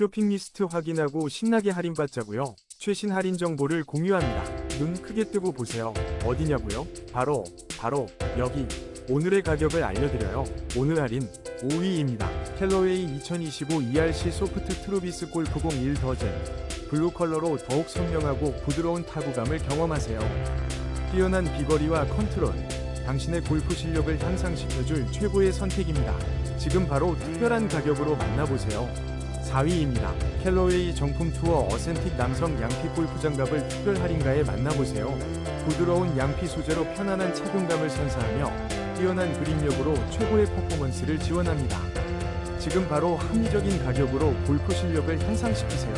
쇼핑 리스트 확인하고 신나게 할인받자고요. 최신 할인 정보를 공유합니다. 눈 크게 뜨고 보세요. 어디냐고요? 바로 바로 여기. 오늘의 가격을 알려드려요. 오늘 할인 5위입니다. 캘러웨이 2025 ERC 소프트 트루비스 골프공 1 더젠. 블루 컬러로 더욱 선명하고 부드러운 타구감을 경험하세요. 뛰어난 비거리와 컨트롤. 당신의 골프 실력을 향상시켜줄 최고의 선택입니다. 지금 바로 특별한 가격으로 만나보세요. 4위입니다. 캘러웨이 정품 투어 어센틱 남성 양피 골프 장갑을 특별 할인가에 만나보세요. 부드러운 양피 소재로 편안한 착용감을 선사하며 뛰어난 그립력으로 최고의 퍼포먼스를 지원합니다. 지금 바로 합리적인 가격으로 골프 실력을 향상시키세요.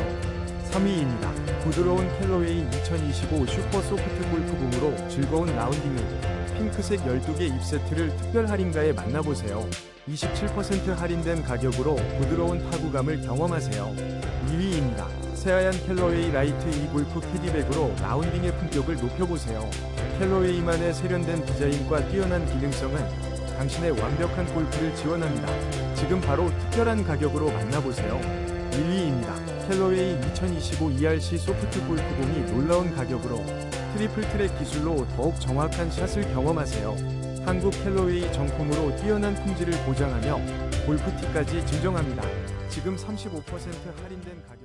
3위입니다. 부드러운 캘러웨이 2025 슈퍼 소프트 골프공으로 즐거운 라운딩을 핑크색 12개 입 세트를 특별 할인가에 만나보세요. 27% 할인된 가격으로 부드러운 타구감을 경험하세요. 2위입니다. 새하얀 캘러웨이 라이트 E 골프 캐디백으로 라운딩의 품격을 높여보세요. 캘러웨이만의 세련된 디자인과 뛰어난 기능성은 당신의 완벽한 골프를 지원합니다. 지금 바로 특별한 가격으로 만나보세요. 1위입니다. 캘러웨이 2025 ERC 소프트 골프공이 놀라운 가격으로 트리플 트랙 기술로 더욱 정확한 샷을 경험하세요. 한국 캘러웨이 정품으로 뛰어난 품질을 보장하며 골프티까지 증정합니다. 지금 35% 할인된 가격